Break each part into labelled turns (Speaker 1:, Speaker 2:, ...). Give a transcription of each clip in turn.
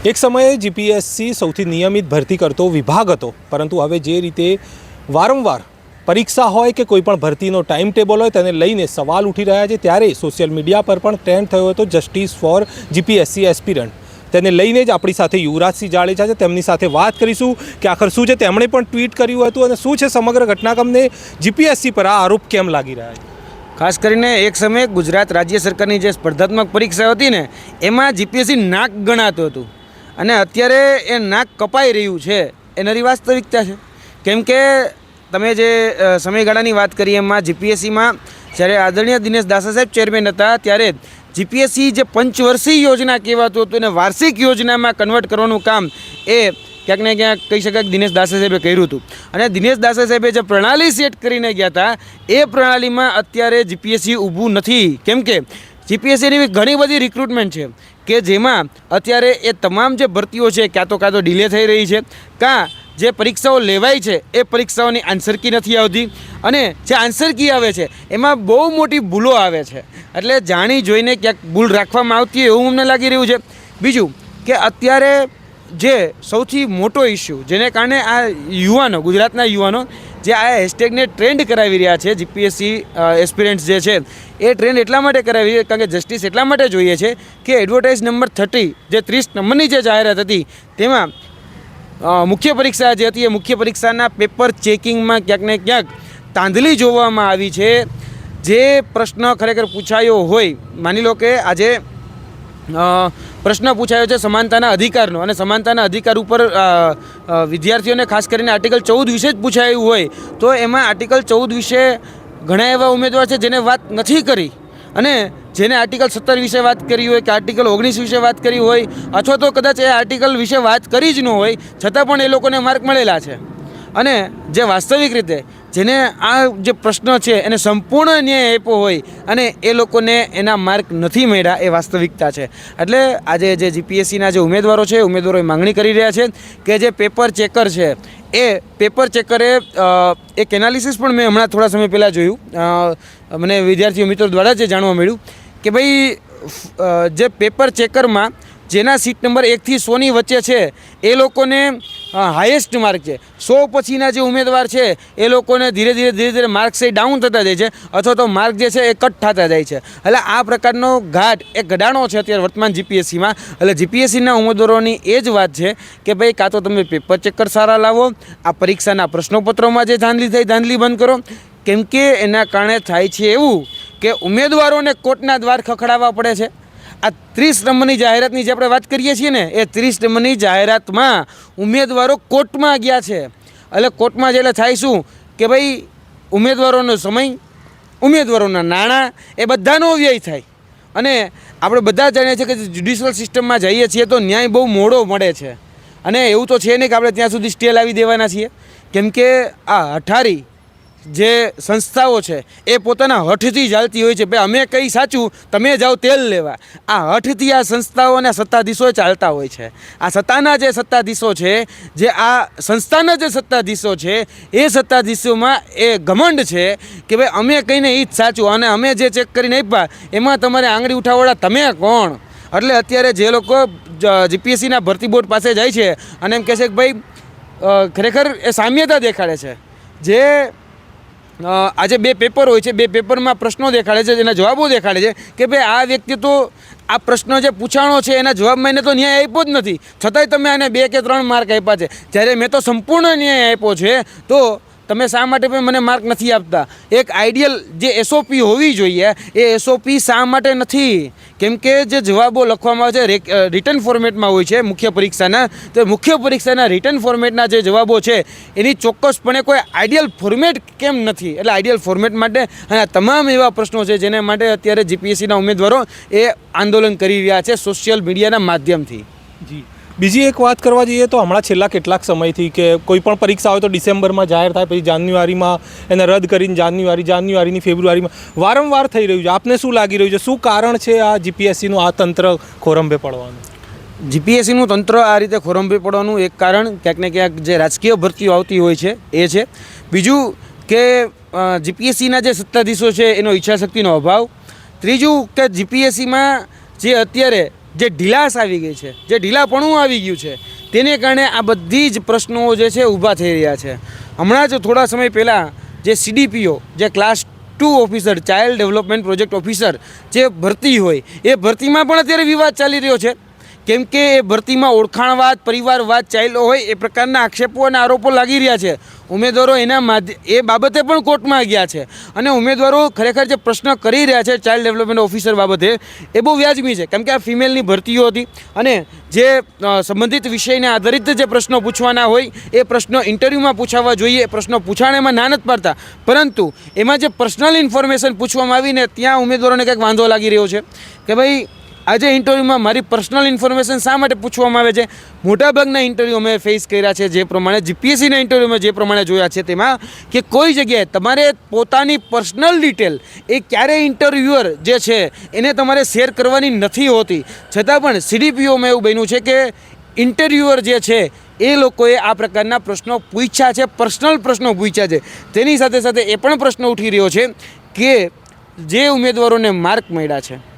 Speaker 1: એક સમયે જીપીએસસી સૌથી નિયમિત ભરતી કરતો વિભાગ હતો, પરંતુ હવે જે રીતે વારંવાર પરીક્ષા હોય કે કોઈ પણ ભરતીનો ટાઈમ ટેબલ હોય તેને લઈને સવાલ ઉઠી રહ્યા છે, ત્યારે સોશિયલ મીડિયા પર પણ ટ્રેન્ડ થયો હતો જસ્ટિસ ફોર જીપીએસસી એસ્પિરન્ટ તેને લઈને જ આપણી સાથે યુવરાજસિંહ જાડેજા છે, તેમની સાથે વાત કરીશું કે આખર શું છે, તેમણે પણ ટ્વીટ કર્યું હતું અને શું છે સમગ્ર ઘટનાક્રમને જીપીએસસી પર આ આરોપ કેમ લાગી રહ્યા છે?
Speaker 2: ખાસ કરીને એક સમયે ગુજરાત રાજ્ય સરકારની જે સ્પર્ધાત્મક પરીક્ષા હતી ને, એમાં જીપીએસસી નાક ગણાતું હતું. અને અત્યારે એ નાક કપાઈ રહ્યું છે, એ નરી વાસ્તવિકતા છે. કેમ કે તમે જે સમયગાળાની વાત કરી એમાં જીપીએસસીમાં જ્યારે આદરણીય દિનેશ દાસા સાહેબ ચેરમેન હતા, ત્યારે જીપીએસસી જે પંચવર્ષીય યોજના કહેવાતું હતું, એને વાર્ષિક યોજનામાં કન્વર્ટ કરવાનું કામ એ ક્યાંક ને ક્યાંક કહી શકાય કે દિનેશ દાસા સાહેબે કર્યું હતું. અને દિનેશ દાસા સાહેબે જે પ્રણાલી સેટ કરીને ગયા હતા, એ પ્રણાલીમાં અત્યારે જીપીએસસી ઊભું નથી. કેમ કે જીપીએસસીની ઘણી બધી રિક્રુટમેન્ટ છે, કે જેમાં અત્યારે એ તમામ જે ભરતીઓ છે ક્યાં તો કાં તો ડિલે થઈ રહી છે, કાં જે પરીક્ષાઓ લેવાય છે, એ પરીક્ષાઓની આન્સર કી નથી આવતી, અને જે આન્સર કી આવે છે, એમાં બહુ મોટી ભૂલો આવે છે. એટલે જાણી જોઈને ક્યાંક ભૂલ રાખવામાં આવતી હોય એવું અમને લાગી રહ્યું છે. બીજું કે અત્યારે જે સૌથી મોટો ઇસ્યુ જેને કારણે આ યુવાનો, ગુજરાતના યુવાનો જે આ હેશટેગને ટ્રેન્ડ કરાવી રહ્યા છે, જીપીએસસી એસ્પિરન્ટ્સ જે છે, એ ટ્રેન્ડ એટલા માટે કરાવી છે, કારણ કે જસ્ટિસ એટલા માટે જોઈએ છે કે એડવર્ટાઇઝ નંબર થર્ટી જે ત્રીસ નંબરની જે જાહેરાત હતી, તેમાં મુખ્ય પરીક્ષા જે હતી, એ મુખ્ય પરીક્ષાના પેપર ચેકિંગમાં ક્યાંક ને ક્યાંક તાંધલી જોવામાં આવી છે. જે પ્રશ્ન ખરેખર પૂછાયો હોય, માની લો કે આજે પ્રશ્ન પૂછાયો છે સમાનતાના અધિકારનો. અને સમાનતાના અધિકાર ઉપર વિદ્યાર્થીઓને ખાસ કરીને આર્ટિકલ ચૌદ વિશે જ પૂછાયું હોય, તો એમાં આર્ટિકલ ચૌદ વિશે ઘણા એવા ઉમેદવાર છે જેને વાત નથી કરી. અને જેને આર્ટિકલ સત્તર વિશે વાત કરી હોય, કે આર્ટિકલ ઓગણીસ વિશે વાત કરી હોય, અથવા તો કદાચ એ આર્ટિકલ વિશે વાત કરી જ ન હોય, છતાં પણ એ લોકોને માર્ક મળેલા છે. અને જે વાસ્તવિક રીતે જેને આ જે પ્રશ્ન છે એને સંપૂર્ણ ન્યાય આપ્યો હોય અને એ લોકોને એના માર્ક નથી મળ્યા એ વાસ્તવિકતા છે. એટલે આજે જે જીપીએસસીના જે ઉમેદવારો છે, ઉમેદવારોએ માંગણી કરી રહ્યા છે કે જે પેપર ચેકર છે, એ પેપર ચેકરે એક એનાલિસિસ પણ મેં હમણાં થોડા સમય પહેલાં જોયું. મને વિદ્યાર્થીઓ મિત્રો દ્વારા જે જાણવા મળ્યું કે ભાઈ જે પેપર ચેકરમાં જેના સીટ નંબર એકથી સોની વચ્ચે છે, એ લોકોને હાઈએસ્ટ માર્ક છે. સો પછીના જે ઉમેદવાર છે, એ લોકોને ધીરે ધીરે ધીરે ધીરે માર્ક્સ એ ડાઉન થતા જાય છે, અથવા તો માર્ક જે છે એ કટ થતા જાય છે. એટલે આ પ્રકારનો ઘાટ, એ ઘડાણો છે અત્યારે વર્તમાન જીપીએસસીમાં એટલે જીપીએસસીના ઉમેદવારોની એ જ વાત છે કે ભાઈ, કાં તો તમે પેપર ચેકર સારા લાવો, આ પરીક્ષાના પ્રશ્નોપત્રોમાં જે ધાંધલી થઈ, ધાંધલી બંધ કરો. કેમ કે એના કારણે થાય છે એવું કે ઉમેદવારોને કોર્ટના દ્વાર ખખડાવવા પડે છે. આ ત્રીસ નંબરની જાહેરાતની જે આપણે વાત કરીએ છીએ ને, એ ત્રીસ નંબરની જાહેરાતમાં ઉમેદવારો કોર્ટમાં ગયા છે. એટલે કોર્ટમાં જઈને થાય શું કે ભાઈ, ઉમેદવારોનો સમય, ઉમેદવારોના નાણાં, એ બધાનો વ્યય થાય. અને આપણે બધા જાણીએ છીએ કે જ્યુડિશિયલ સિસ્ટમમાં જઈએ છીએ તો ન્યાય બહુ મોડો મળે છે. અને એવું તો છે નહીં કે આપણે ત્યાં સુધી સ્ટે લાવી દેવાના છીએ. કેમ કે આ અઠારી જે સંસ્થાઓ છે, એ પોતાના હઠથી ચાલતી હોય છે. ભાઈ અમે કંઈ સાચું, તમે જાઓ તેલ લેવા. આ હઠથી આ સંસ્થાઓના સત્તાધીશો ચાલતા હોય છે. આ સત્તાના જે સત્તાધીશો છે, જે આ સંસ્થાના જે સત્તાધીશો છે, એ સત્તાધીશોમાં એ ઘમંડ છે કે ભાઈ, અમે કહીને એ જ સાચું. અને અમે જે ચેક કરીને આપ્યા, એમાં તમારે આંગળી ઉઠાવવાળા તમે કોણ? એટલે અત્યારે જે લોકો જીપીએસસીના ભરતી બોર્ડ પાસે જાય છે, અને એમ કહે છે કે ભાઈ ખરેખર એ સામ્યતા દેખાડે છે. જે આજે બે પેપર હોય છે, બે પેપરમાં પ્રશ્નો દેખાડે છે, એના જવાબો દેખાડે છે કે ભાઈ આ વ્યક્તિ તો આ પ્રશ્ન જે પૂછાણો છે, એના જવાબમાં એને તો ન્યાય આપ્યો જ નથી. છતાંય તમે આને બે કે ત્રણ માર્ક આપ્યા છે. જ્યારે મેં તો સંપૂર્ણ ન્યાય આપ્યો છે, તો તમે શા માટે પણ મને માર્ક નથી આપતા? એક આઈડિયલ જે એસઓપી હોવી જોઈએ, એ એસઓપી શા માટે નથી? કેમ કે જે જવાબો લખવામાં આવે છે રિટર્ન ફોર્મેટમાં હોય છે, મુખ્ય પરીક્ષાના. તો મુખ્ય પરીક્ષાના રિટર્ન ફોર્મેટના જે જવાબો છે, એની ચોક્કસપણે કોઈ આઈડિયલ ફોર્મેટ કેમ નથી? એટલે આઈડિયલ ફોર્મેટ માટે અને તમામ એવા પ્રશ્નો છે, જેને માટે અત્યારે જીપીએસસીના ઉમેદવારો એ આંદોલન કરી રહ્યા છે સોશિયલ મીડિયાના માધ્યમથી.
Speaker 1: જી. બીજી એક વાત કરવા જઈએ તો હમણાં છેલ્લા કેટલાક સમયથી કે કોઈ પણ પરીક્ષા હોય તો ડિસેમ્બરમાં જાહેર થાય, પછી જાન્યુઆરીમાં એને રદ કરીને જાન્યુઆરી, જાન્યુઆરીની ફેબ્રુઆરીમાં વારંવાર થઈ રહ્યું છે. આપને શું લાગી રહ્યું છે? શું કારણ છે આ જીપીએસસીનું, આ તંત્ર ખોરંભે પડવાનું?
Speaker 2: જીપીએસસીનું તંત્ર આ રીતે ખોરંભે પડવાનું એક કારણ ક્યાંક ને ક્યાંક જે રાજકીય ભરતીઓ આવતી હોય છે, એ છે. બીજું કે જીપીએસસીના જે સત્તાધીશો છે, એનો ઈચ્છાશક્તિનો અભાવ. ત્રીજું કે જીપીએસસીમાં જે અત્યારે જે ઢીલાસ આવી ગઈ છે, જે ઢીલાપણું આવી ગયું છે, તેને કારણે આ બધી જ પ્રશ્નો જે છે ઊભા થઈ રહ્યા છે. હમણાં જ થોડા સમય પહેલાં જે સીડીપીઓ જે class two officer child development project officer જે ભરતી હોય, એ ભરતીમાં પણ અત્યારે વિવાદ ચાલી રહ્યો છે. કેમ કે એ ભરતીમાં ઓળખાણવાદ, પરિવારવાદ ચાલ્યો હોય એ પ્રકારના આક્ષેપો અને આરોપો લાગી રહ્યા છે. ઉમેદવારો એના માધ્ય, એ બાબતે પણ કોર્ટમાં ગયા છે. અને ઉમેદવારો ખરેખર જે પ્રશ્ન કરી રહ્યા છે ચાઇલ્ડ ડેવલપમેન્ટ ઓફિસર બાબતે, એ બહુ વ્યાજબી છે. કેમ કે આ ફિમેલની ભરતીઓ હતી અને જે સંબંધિત વિષયને આધારિત જે પ્રશ્નો પૂછવાના હોય, એ પ્રશ્નો ઇન્ટરવ્યૂમાં પૂછાવા જોઈએ, એ પ્રશ્નો પૂછાણેમાં ના નથી પાડતા. પરંતુ એમાં જે પર્સનલ ઇન્ફોર્મેશન પૂછવામાં આવીને ત્યાં ઉમેદવારોને કંઈક વાંધો લાગી રહ્યો છે કે ભાઈ આજે ઇન્ટરવ્યૂમાં મારી પર્સનલ ઇન્ફોર્મેશન શા માટે પૂછવામાં આવે છે? મોટાભાગના ઇન્ટરવ્યૂ અમે ફેસ કર્યા છે જે પ્રમાણે જીપીએસસીના ઇન્ટરવ્યૂમાં જે પ્રમાણે જોયા છે તેમાં કે કોઈ જગ્યાએ તમારે પોતાની પર્સનલ ડિટેલ એ ક્યારેય ઇન્ટરવ્યુઅર જે છે એને તમારે શેર કરવાની નથી હોતી. છતાં પણ સીડીપીઓમાં એવું બન્યું છે કે ઇન્ટરવ્યુઅર જે છે એ લોકોએ આ પ્રકારના પ્રશ્નો પૂછ્યા છે પર્સનલ પ્રશ્નો પૂછ્યા છે. તેની સાથે સાથે એ પણ પ્રશ્ન ઉઠી રહ્યો છે કે જે ઉમેદવારોને માર્ક મળ્યા છે.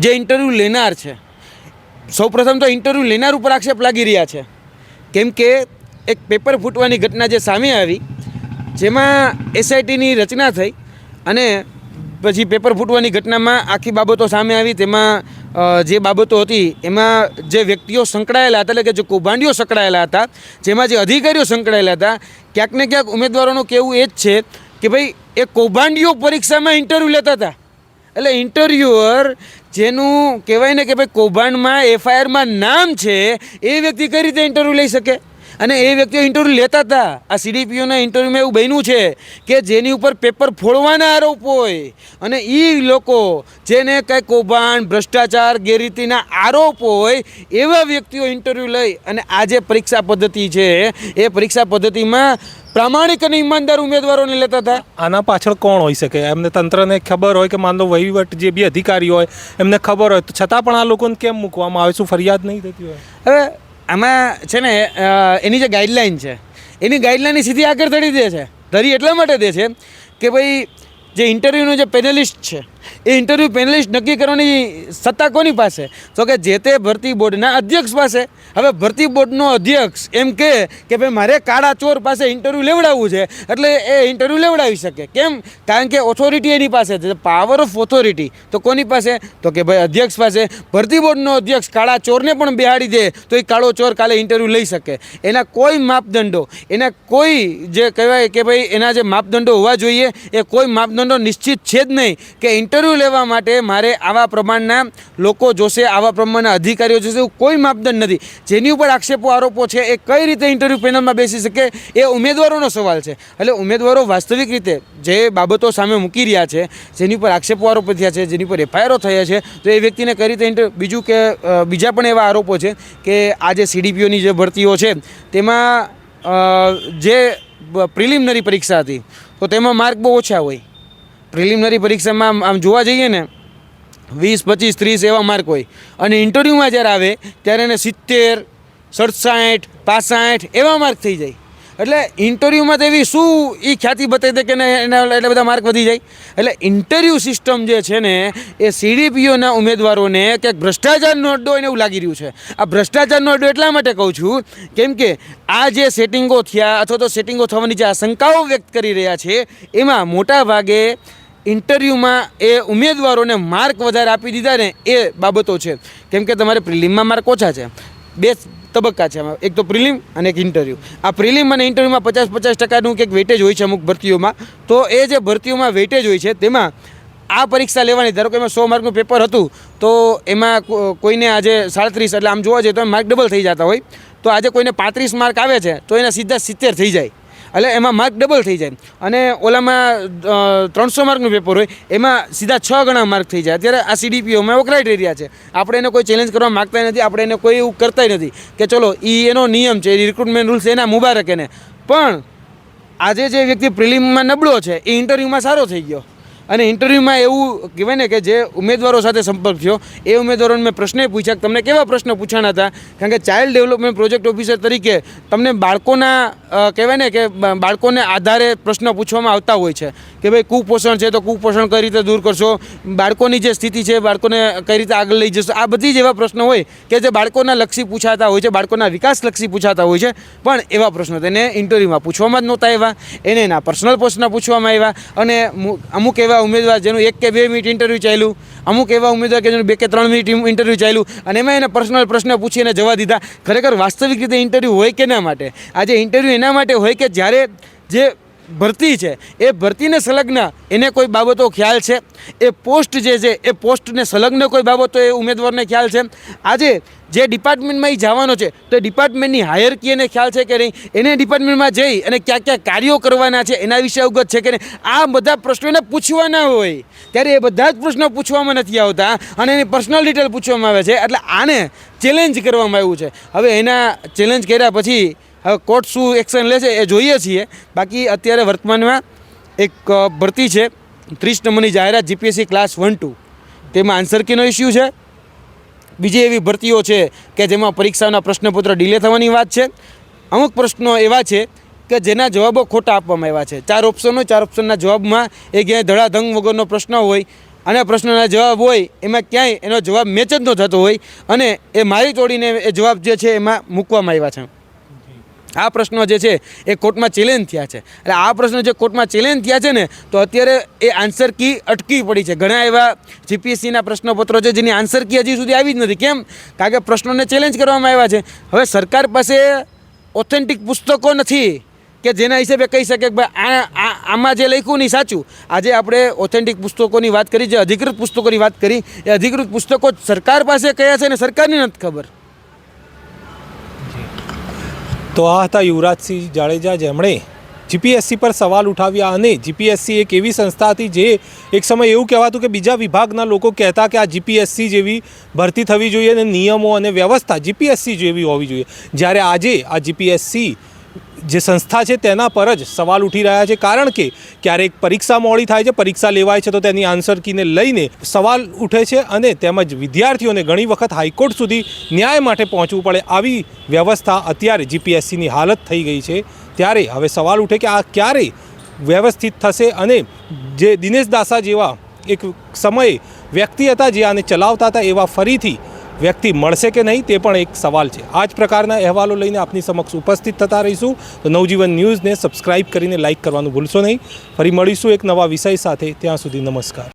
Speaker 2: જે ઇન્ટરવ્યૂ લેનાર છે. સૌપ્રથમ તો ઇન્ટરવ્યૂ લેનાર ઉપર આક્ષેપ લાગી રહ્યા છે. કેમ કે એક પેપર ફૂટવાની ઘટના જે સામે આવી, જેમાં એસઆઈટીની રચના થઈ અને પછી પેપર ફૂટવાની ઘટનામાં આખી બાબતો સામે આવી. તેમાં જે બાબતો હતી, એમાં જે વ્યક્તિઓ સંકળાયેલા હતા, એટલે કે જે કૌભાંડીઓ સંકળાયેલા હતા, જેમાં જે અધિકારીઓ સંકળાયેલા હતા, ક્યાંક ને ક્યાંક ઉમેદવારોનું કહેવું એ જ છે કે ભાઈ, એ કૌભાંડીઓ પરીક્ષામાં ઇન્ટરવ્યૂ લેતા હતા. એટલે ઇન્ટરવ્યુઅર જેનું કહેવાય ને કે ભાઈ કૌભાંડમાં, એફઆઈઆરમાં નામ છે, એ વ્યક્તિ કઈ રીતે ઇન્ટરવ્યૂ લઈ શકે? અને એ વ્યક્તિઓ ઇન્ટરવ્યૂ લેતા હતા. આ સીડીપીઓના ઇન્ટરવ્યૂમાં એવું બન્યું છે કે જેની ઉપર પેપર ફોડવાના આરોપ હોય અને એ લોકો જેને કંઈ કૌભાંડ, ભ્રષ્ટાચાર, ગેરરીતિના આરોપ હોય, એવા વ્યક્તિઓ ઇન્ટરવ્યૂ લઈ અને આ જે પરીક્ષા પદ્ધતિ છે, એ પરીક્ષા પદ્ધતિમાં પ્રામાણિક અને ઈમાનદાર ઉમેદવારોને લેતા હતા?
Speaker 1: આના પાછળ કોણ હોઈ શકે? એમને તંત્રને ખબર હોય કે માન લો વહીવટ જે બી અધિકારી હોય એમને ખબર હોય. તો છતાં પણ આ લોકોને કેમ મૂકવામાં આવે શું ફરિયાદ નહીં થતી હોય.
Speaker 2: હવે આમાં છે ને એની જે ગાઈડલાઈન છે એની ગાઈડલાઇનની સીધી આગળ ધરી દે છે. ધરી એટલા માટે દે છે કે ભાઈ જે ઇન્ટરવ્યૂનો જે પેનલિસ્ટ છે એ ઇન્ટરવ્યૂ પેનલિસ્ટ નક્કી કરવાની સત્તા કોની પાસે? તો કે જે તે ભરતી બોર્ડના અધ્યક્ષ પાસે. હવે ભરતી બોર્ડનો અધ્યક્ષ એમ કે કે ભાઈ, મારે કાળા ચોર પાસે ઇન્ટરવ્યૂ લેવડાવવું છે, એટલે એ ઇન્ટરવ્યૂ લેવડાવી શકે. કેમ? કારણ કે ઓથોરિટી એની પાસે છે. પાવર ઓફ ઓથોરિટી તો કોની પાસે? તો કે ભાઈ, અધ્યક્ષ પાસે. ભરતી બોર્ડનો અધ્યક્ષ કાળા ચોરને પણ બેહાડી દે, તો એ કાળો ચોર કાલે ઇન્ટરવ્યૂ લઈ શકે. એના કોઈ માપદંડો, એના કોઈ જે કહેવાય કે ભાઈ, એના જે માપદંડો હોવા જોઈએ, એ કોઈ માપદંડો નિશ્ચિત છે જ નહીં કે ઇન્ટરવ્યૂ લેવા માટે મારે આવા પ્રમાણના લોકો જોશે, આવા પ્રમાણના અધિકારીઓ જોશે, એવું કોઈ માપદંડ નથી. જેની ઉપર આક્ષેપો, આરોપો છે, એ કઈ રીતે ઇન્ટરવ્યૂ પેનલમાં બેસી શકે, એ ઉમેદવારોનો સવાલ છે. એટલે ઉમેદવારો વાસ્તવિક રીતે જે બાબતો સામે મૂકી રહ્યા છે, જેની ઉપર આક્ષેપો, આરોપો થયા છે, જેની ઉપર એફઆઈઆરો થયા છે, તો એ વ્યક્તિને કઈ રીતે બીજું કે બીજા પણ એવા આરોપો છે કે આ જે સીડીપીઓની જે ભરતીઓ છે, તેમાં જે પ્રિલિમિનરી પરીક્ષા હતી, તો તેમાં માર્ક બહુ ઓછા હોય. પ્રિલિમિનરી પરીક્ષામાં આમ- જોવા જઈએ ને, વીસ, પચીસ, ત્રીસ એવા માર્ક હોય. અને ઇન્ટરવ્યૂમાં જ્યારે આવે, ત્યારે એને સિત્તેર, સડસાઠ, પાસઠ એવા માર્ક થઈ જાય. એટલે ઇન્ટરવ્યૂમાં તો એવી શું એ ખ્યાતિ બતાવી દે કે એના એટલે બધા માર્ક વધી જાય. એટલે ઇન્ટરવ્યૂ સિસ્ટમ જે છે ને, એ સીડીપીઓના ઉમેદવારોને ક્યાંક ભ્રષ્ટાચારનો અડ્ડો એને એવું લાગી રહ્યું છે. આ ભ્રષ્ટાચારનો અડ્ડો એટલા માટે કહું છું, કેમ કે આ જે સેટિંગો થયા અથવા તો સેટિંગો થવાની જે આશંકાઓ વ્યક્ત કરી રહ્યા છે, એમાં મોટા ભાગે ઇન્ટરવ્યૂમાં એ ઉમેદવારોને માર્ક વધારે આપી દીધા ને એ બાબતો છે. કેમ કે તમારે પ્રિલિમમાં માર્ક ઓછા છે. બે તબક્કા છે એક તો પ્રિલિમ અને એક ઇન્ટરવ્યૂ. આ પ્રિલિમ અને ઇન્ટરવ્યૂમાં પચાસ પચાસ ટકાનું કંઈક વેટેજ હોય છે અમુક ભરતીઓમાં. તો એ જે ભરતીઓમાં વેટેજ હોય છે તેમાં આ પરીક્ષા લેવાની, ધારો કે એમાં સો માર્કનું પેપર હતું, તો એમાં કોઈને આજે સાડત્રીસ, એટલે આમ જોવા જઈએ તો માર્ક ડબલ થઈ જતા હોય. તો આજે કોઈને પાંત્રીસ માર્ક આવે છે, તો એના સીધા સિત્તેર થઈ જાય. એટલે એમાં માર્ક ડબલ થઈ જાય. અને ઓલામાં ત્રણસો માર્કનું પેપર હોય, એમાં સીધા છ ગણા માર્ક થઈ જાય. અત્યારે આ સીડીપીઓમાં વકરાઈ રહ્યા છે. આપણે એને કોઈ ચેલેન્જ કરવા માગતા નથી, આપણે એને કોઈ એવું કરતાય નથી કે ચલો એ એનો નિયમ છે રિક્રુટમેન્ટ રૂલ્સ એના મુબારક એને. પણ આજે જે વ્યક્તિ પ્રિલિમમાં નબળો છે, એ ઇન્ટરવ્યૂમાં સારો થઈ ગયો. અને ઇન્ટરવ્યૂમાં એવું કહેવાય ને કે જે ઉમેદવારો સાથે સંપર્ક થયો, એ ઉમેદવારોને મેં પ્રશ્ન પૂછ્યા તમને કેવા પ્રશ્ન પૂછાણા હતા? કારણ કે ચાઇલ્ડ ડેવલપમેન્ટ પ્રોજેક્ટ ઓફિસર તરીકે તમને બાળકોના કહેવાય ને કે બાળકોને આધારે પ્રશ્ન પૂછવામાં આવતા હોય છે કે ભાઈ કુપોષણ છે તો કુપોષણ કઈ રીતે દૂર કરશો? બાળકોની જે સ્થિતિ છે, બાળકોને કઈ રીતે આગળ લઈ જશો? આ બધી જ એવા પ્રશ્નો હોય કે જે બાળકોના લક્ષી પૂછાતા હોય છે, બાળકોના વિકાસ લક્ષી પૂછાતા હોય છે, પણ એવા પ્રશ્નો તેને ઇન્ટરવ્યૂમાં પૂછવામાં જ નહોતા આવ્યા. એને એના પર્સનલ પ્રશ્ન પૂછવામાં આવ્યા અને અમુક એવા ઉમેદવાર જેનું એક કે બે મિનિટ ઇન્ટરવ્યૂ ચાલ્યું, અમુક એવા ઉમેદવાર કે જેનું બે કે ત્રણ મિનિટ ઇન્ટરવ્યૂ ચાલ્યું, અને એમાં એને પર્સનલ પ્રશ્ન પૂછીને જવા દીધા. ખરેખર વાસ્તવિક રીતે ઇન્ટરવ્યૂ હોય કે ના માટે? આજે ઇન્ટરવ્યૂ એના માટે હોય કે જ્યારે જે ભરતી છે, એ ભરતીને સંલગ્ન એને કોઈ બાબતો ખ્યાલ છે? એ પોસ્ટ જે છે, એ પોસ્ટને સંલગ્ન કોઈ બાબતો એ ઉમેદવારને ખ્યાલ છે? આજે જે ડિપાર્ટમેન્ટમાં એ જવાનો છે, તો એ ડિપાર્ટમેન્ટની હાયરકી એને ખ્યાલ છે કે નહીં? એને ડિપાર્ટમેન્ટમાં જઈ અને ક્યાં ક્યાં કાર્યો કરવાના છે, એના વિશે અવગત છે કે નહીં? આ બધા પ્રશ્નો એને પૂછવાના હોય, ત્યારે એ બધા જ પ્રશ્નો પૂછવામાં નથી આવતા અને એની પર્સનલ ડિટેલ પૂછવામાં આવે છે, એટલે આને ચેલેન્જ કરવામાં આવ્યું છે. હવે એના ચેલેન્જ કર્યા પછી, હવે કોર્ટ શું એક્શન લે છે એ જોઈએ છીએ. બાકી અત્યારે વર્તમાનમાં એક ભરતી છે, ત્રીસ નંબરની જાહેરાત જીપીએસસી ક્લાસ વન ટુ તેમાં આન્સર કીનો ઇસ્યુ છે? બીજી એવી ભરતીઓ છે કે જેમાં પરીક્ષાના પ્રશ્નપત્ર ડીલે થવાની વાત છે. અમુક પ્રશ્નો એવા છે કે જેના જવાબો ખોટા આપવામાં આવ્યા છે. ચાર ઓપ્શન ચાર ઓપ્શનના જવાબમાં એ ક્યાંય ધડાધંગ વગરનો પ્રશ્ન હોય અને પ્રશ્નના જવાબ હોય, એમાં ક્યાંય એનો જવાબ મેચ જ ન થતો હોય અને એ મારી તોડીને એ જવાબ જે છે એમાં મૂકવામાં આવ્યા છે. આ પ્રશ્નો જે છે એ કોર્ટમાં ચેલેન્જ થયા છે. એટલે આ પ્રશ્નો જે કોર્ટમાં ચેલેન્જ થયા છે ને, તો અત્યારે એ આન્સર કી અટકી પડી છે. ઘણા એવા જીપીએસસીના પ્રશ્નપત્રો છે જેની આન્સર કી હજી સુધી આવી જ નથી. કેમ? કારણ કે પ્રશ્નોને ચેલેન્જ કરવામાં આવ્યા છે. હવે સરકાર પાસે ઓથેન્ટિક પુસ્તકો નથી કે જેના હિસાબે કહી શકે કે ભાઈ આ આમાં જે લખ્યું નહીં સાચું. આજે આપણે ઓથેન્ટિક પુસ્તકોની વાત કરી, જે અધિકૃત પુસ્તકોની વાત કરી, એ અધિકૃત પુસ્તકો સરકાર પાસે કયા છે ને સરકારને નથી ખબર.
Speaker 1: તો આ હતા યુવરાજસિંહ જાડેજા જેમણે જીપીએસસી પર સવાલ ઉઠાવ્યા અને જીપીએસસી એક એવી સંસ્થા હતી જે એક સમય એવું કહેવાતું કે બીજા વિભાગના લોકો કહેતા કે આ જીપીએસસી જેવી ભરતી થવી જોઈએ અને નિયમો અને વ્યવસ્થા જીપીએસસી જેવી હોવી જોઈએ. જ્યારે આજે આ જીપીએસસી જે સંસ્થા છે તેના પર જ સવાલ ઉઠી રહ્યા છે. કારણ કે ક્યારેક પરીક્ષા મોડી થાય છે, પરીક્ષા લેવાય છે, તો તેની આન્સર કીને લઈને સવાલ ઉઠે છે અને તેમજ વિદ્યાર્થીઓને ઘણી વખત હાઈકોર્ટ સુધી ન્યાય માટે પહોંચવું પડે આવી વ્યવસ્થા અત્યારે જીપીએસસીની હાલત થઈ ગઈ છે. ત્યારે હવે સવાલ ઉઠે કે આ ક્યારે વ્યવસ્થિત થશે અને જે દિનેશ દાસા જેવા એક સમયે વ્યક્તિ હતા જે આને ચલાવતા હતા એવા ફરીથી વ્યક્તિ મળશે કે નહીં તે પણ એક સવાલ છે. આ જ પ્રકારના અહેવાલો લઈને આપની સમક્ષ ઉપસ્થિત થતા રહીશું. તો નવજીવન ન્યૂઝને સબસ્ક્રાઇબ કરીને લાઇક કરવાનું ભૂલશો નહીં. ફરી મળીશું એક નવા વિષય સાથે. ત્યાં સુધી નમસ્કાર.